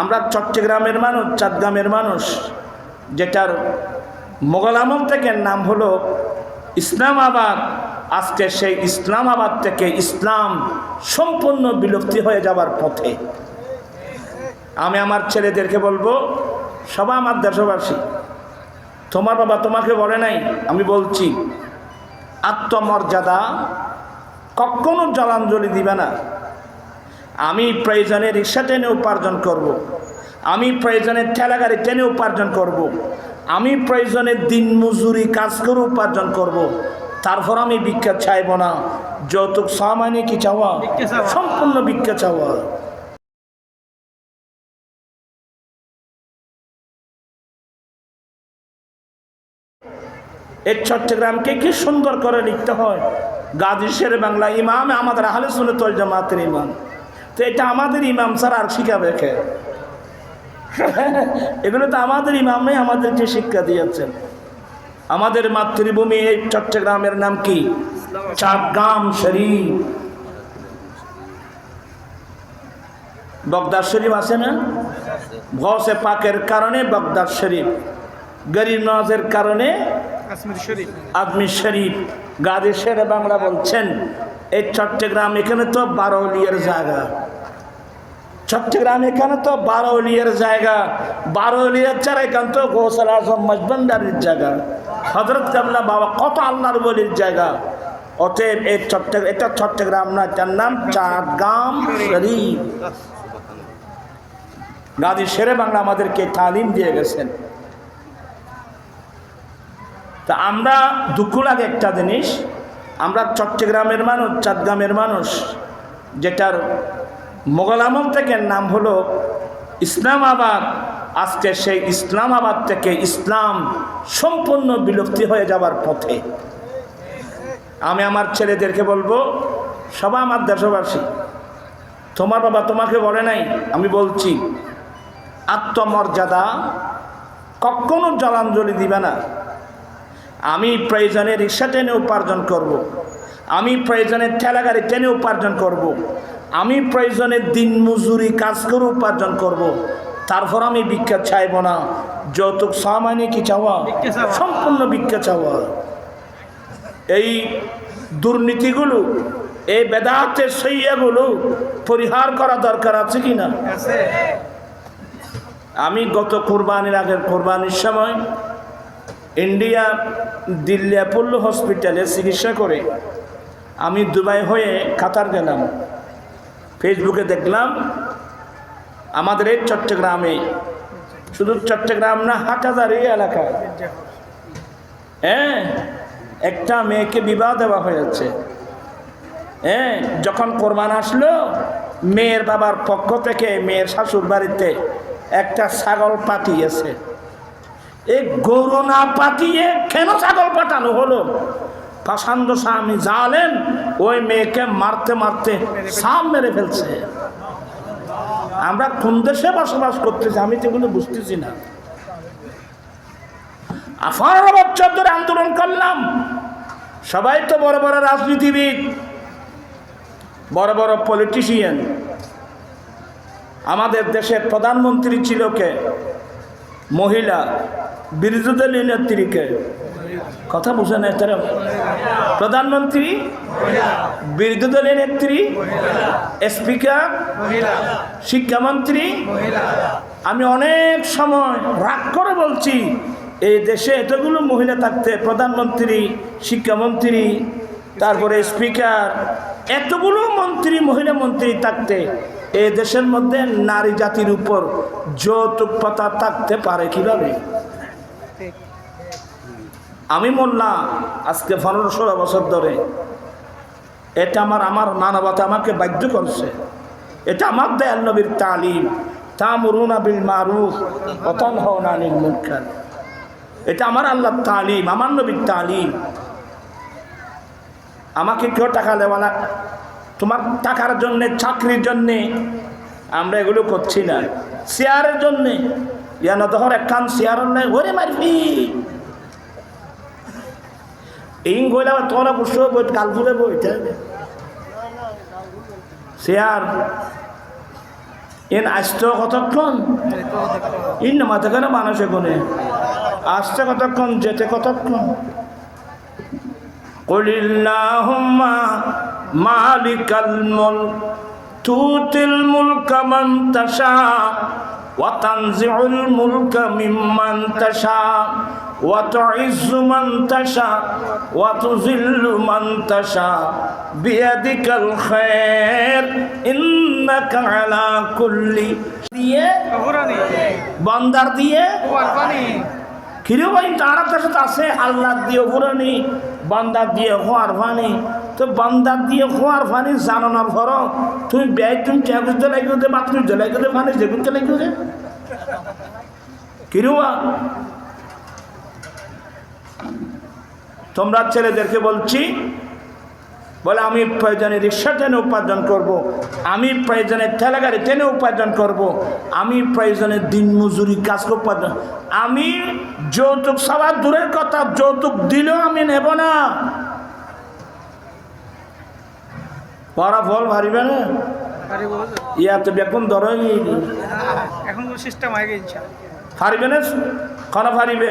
আমরা চট্টগ্রামের মানুষ চাঁদগ্রামের মানুষ, যেটার মোগল আমল থেকে নাম হলো ইসলামাবাদ। আজকে সেই ইসলামাবাদ থেকে ইসলাম সম্পূর্ণ বিলুপ্তি হয়ে যাবার পথে। আমি আমার ছেলেদেরকে বলব, সবাই আমার দেশবাসী তোমার বাবা তোমাকে বলে নাই? আমি বলছি, আত্মমর্যাদা কখনো জলাঞ্জলি দিবে না। আমি প্রয়োজনে রিক্সা টেনে উপার্জন করব। আমি প্রয়োজনে ঠেলাগাড়ি টেনে উপার্জন করব। আমি প্রয়োজনে দিন মজুরি কাজ করে উপার্জন করব। তারপর আমি ভিক্ষা চাইব না যৌতুক সামান্য কি চাওয়া সম্পূর্ণ ভিক্ষা চাওয়া এই চট্টগ্রামকে কি সুন্দর করে লিখতে হয় গাজী শের বাংলা ইমাম আমাদের আহলে শুনে তল জামাতের ইমাম তো এটা আমাদের ইমাম স্যার আর শিখাবে কে? এগুলো তো আমাদের ইমামই আমাদেরকে শিক্ষা দিয়েছেন। আমাদের মাতৃভূমি এই চট্টগ্রামের নাম কি? চাটগ্রাম শরীফ। বগদার শরীফ আছে না? ভসে পাকের কারণে বগদার শরীফ। গরিব নওয়াজের কারণে কাশ্মীর শরীফ। আদমি শরীফ। গাজী শের বাংলা বলছেন এই চট্টগ্রাম এখানে তো বারোলিয়ার জায়গা। চট্টগ্রাম এখানে তো বারোলিয়ার জায়গা। বারোলিয়ার ছাড়া এখান তো গোসাল আজম মজবন্দারির জায়গা। হজরত কাবলা বাবা, কত আল্লাহর বলির জায়গা। অতএব এই চট্টগ্রাম এটা চট্টগ্রাম না যার নাম চাটগ্রাম শরীফ। গাজী শেরে বাংলা আমাদেরকে তালিম দিয়ে গেছেন। তা আমরা দুঃখ লাগে একটা জিনিস আমরা চট্টগ্রামের মানুষ চাঁদগ্রামের মানুষ, যেটার মোগল আমল থেকে নাম হলো ইসলামাবাদ। আজকে সেই ইসলামাবাদ থেকে ইসলাম সম্পূর্ণ বিলুপ্তি হয়ে যাবার পথে। আমি আমার ছেলেদেরকে বলব সবাই আমার দেশবাসী, তোমার বাবা তোমাকে বলে নাই, আমি বলছি, আত্মমর্যাদা কখনো জলাঞ্জলি দিবে না। আমি প্রয়োজনে রিক্সা টেনে উপার্জন করব। আমি প্রয়োজনে ঠেলাগাড়ি টেনে উপার্জন করব। আমি প্রয়োজনে দিন মজুরি কাজ করে উপার্জন করব। তারপর আমি ভিক্ষা চাইব না যৌতুক সামান্য কি চাওয়া সম্পূর্ণ ভিক্ষা চাওয়া এই দুর্নীতিগুলো এই বেদাতের সইয়াগুলো পরিহার করা দরকার আছে কি না আমি গত কোরবানির আগের কোরবানির সময় ইন্ডিয়া দিল্লি অ্যাপোলো হসপিটালে চিকিৎসা করে আমি দুবাই হয়ে কাতার গেলাম। ফেসবুকে দেখলাম, আমাদের এই চট্টগ্রামে, শুধু চট্টগ্রাম না, হাটহাজার এই এলাকায়। হ্যাঁ একটা মেয়েকে বিবাহ দেওয়া হয়েছে। হ্যাঁ যখন কোরবান আসলো, মেয়ের বাবার পক্ষ থেকে মেয়ের শাশুর বাড়িতে একটা ছাগল পাঠিয়েছে। এই গরু না পাঠিয়ে কেন ছাগল পাঠানো হলো? পাশান্দ স্বামী জালেন, ওই মেয়েকে মারতে মারতে সাম মেরে ফেলছে। আমরা কোন দেশে বসবাস করতেছি আমি তো এগুলো বুঝতেছি না। আঠারো বছর ধরে আন্দোলন করলাম। সবাই তো বড় বড় রাজনীতিবিদ, বড় বড় পলিটিশিয়ান আমাদের দেশের প্রধানমন্ত্রী ছিল কে? মহিলা। বিরোধী নেত্রীকে। কথা বুঝে না তারা প্রধানমন্ত্রী বিরোধী দলীয় নেত্রী স্পিকার শিক্ষামন্ত্রী, আমি অনেক সময় রাগ করে বলছি, এই দেশে এতগুলো মহিলা থাকতে, প্রধানমন্ত্রী, শিক্ষামন্ত্রী, তারপরে স্পিকার, এতগুলো মন্ত্রী, মহিলা মন্ত্রী থাকতে, এই দেশের মধ্যে নারী জাতির উপর যৌতুক পাতা থাকতে পারে কীভাবে? আমি আজকে পনেরো ষোলো বছর ধরে। এটা আমার আমার মানবতা আমাকে বাধ্য করছে। এটা আমার দয়াল নবীর তালিম। তা মরুনা বিল মারুফ অতন হওনা নিল মুনকার। এটা আমার আল্লাহ তালিম, আমার নবীর তালিম। আমাকে কেউ টাকা দেওয়া না। তোমার টাকার জন্যে, চাকরির জন্যে আমরা এগুলো করছি না। শেয়ারের জন্যে। ইয়ান ধর একখান শেয়ার নেই ওরে মারবি। এই কইলে আবার তোরা বসে বই কালপুরে বই সে আর এন আসতে কতক্ষণ? ইন মাথা কেন মানুষ এগুনে আসতে কতক্ষণ, যেতে কতক্ষণ? কলিল্লাহুম্মা মালিকাল মুলক, তুতিল মুলকা মান তাশা মুলকা মিম্মান وتعز من تشاء وتذل من تشاء بيدك الخير إنك على كل দিয়ে বন্দার দিয়ে কিরে ভাই তারা তার সাথে আছে আল্লাহ দিয়ে ঘুরানি বান্দার দিয়ে হওয়ার ফানি তো বান্দার দিয়ে হওয়ার ফানি জানানোর পর তুমি ব্যয় তুমি ট্যাগুজ জ্বালাই করে বাথরুম জ্বালাই করে ফানি যেগুন জ্বালাই করে কিরুয়া তোমরা ছেলেদেরকে বলছি বলে আমি প্রয়োজনে রিক্সা টেনে উপার্জন করব। আমি প্রয়োজনে ঠেলাগাড়ি টেনে উপার্জন করব। আমি প্রয়োজনে দিন মজুরি কাজ উপার্জন। আমি যৌতুক সবার দূরের কথা যৌতুক দিলেও আমি নেব না। পড়া ফল ভারিবে না? ইয়াতে বেকুন ধরই। এখন সিস্টেম হয়ে গেছে ফারিবে না? কেন ফারিবে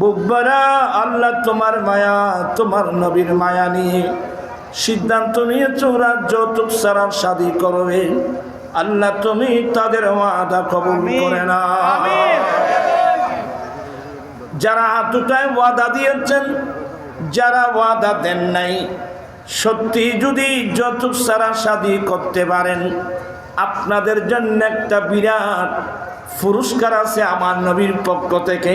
বুকবারা আল্লাহ তোমার মায়া তোমার নবীর মায়া নিয়ে সিদ্ধান্ত নিয়েছে ওরা যৌতুক সারার শাদি করবে। আল্লাহ তুমি তাদের ওয়াদা কবুল করে না যারা হাত উঠায় ওয়াদা দিয়েছেন যারা ওয়াদা দেন নাই সত্যি যদি যৌতুক সারা শাদি করতে পারেন আপনাদের জন্য একটা বিরাট পুরস্কার আছে আমার নবীর পক্ষ থেকে।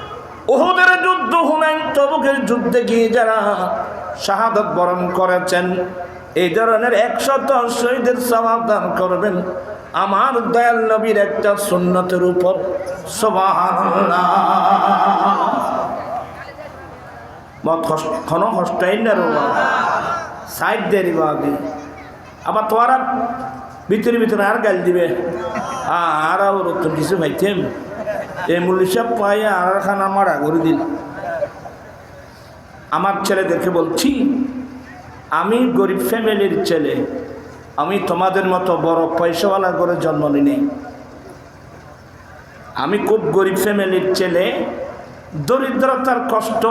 ওহুদের যুদ্ধ হুনাইন তবুকের যুদ্ধে গিয়ে যারা শাহাদত বরণ করেছেন, এই ধরনের একশত শহীদের দান করবেন। আমার দয়াল নবীর একটা সুন্নতের উপর। সাইড আবার তোরা ভিতরে ভিতরে আর গাল দিবে। আর কিছু ভাইতেম। এই মূল্য সব পাই আর খানা মারা করে দিন আমার ছেলেদেরকে বলছি, আমি গরিব ফ্যামিলির ছেলে, আমি তোমাদের মতো বড় পয়সাওয়ালা করে জন্ম নিনি। আমি খুব গরিব ফ্যামিলির ছেলে, দরিদ্রতার কষ্ট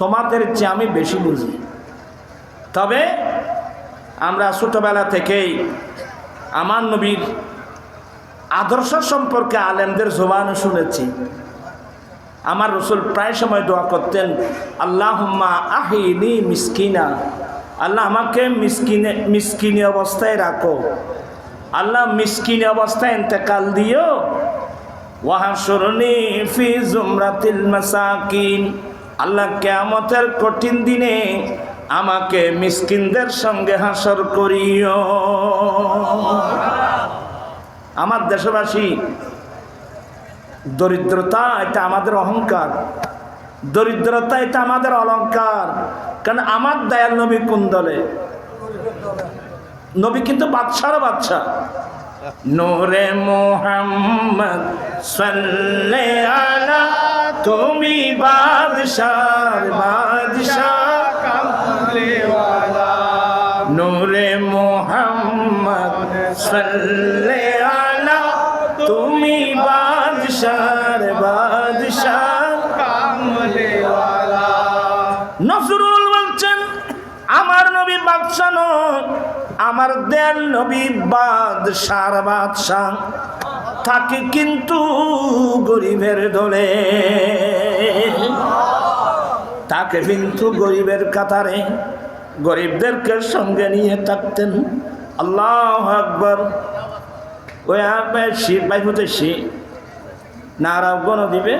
তোমাদের চেয়ে আমি বেশি বুঝি। তবে আমরা ছোটোবেলা থেকেই আমার নবীর আদর্শ সম্পর্কে আলেমদের জোবানও শুনেছি। আমার রসুল প্রায় সময় দোয়া করতেন আল্লাহ আহিনি মিসকিনা। আল্লাহ আমাকে মিসকিনে, মিসকিনি অবস্থায় রাখো। আল্লাহ মিসকিনি অবস্থায় ইন্তেকাল দিও। ওয়াহাসরনি ফি জুমরাতিল মাসাকিন। আল্লাহ কেয়ামতের কঠিন দিনে আমাকে মিসকিনদের সঙ্গে হাসর করিও। আমার দেশবাসী, দরিদ্রতা এটা আমাদের অহংকার। দরিদ্রতা এটা আমাদের অলংকার। কারণ আমার দয়াল নবী কোন দলে? নবী কিন্তু বাদশার বাদশা নোরে মোহাম্মদ তুমি বাদশার নূরে মোহাম্মদ বাদশার বাদশাহ নজরুল বলছেন, আমার নবী বাদশাহ নয় আমার দেন নবী বাদশার বাদশাহ। থাকে কিন্তু গরিবের দলে। তাকে কিন্তু গরিবের কাতারে। গরিবদেরকে সঙ্গে নিয়ে থাকতেন। আল্লাহ আকবর। ওই শিব বাইপুতে শিব নারাও গণ দিবে।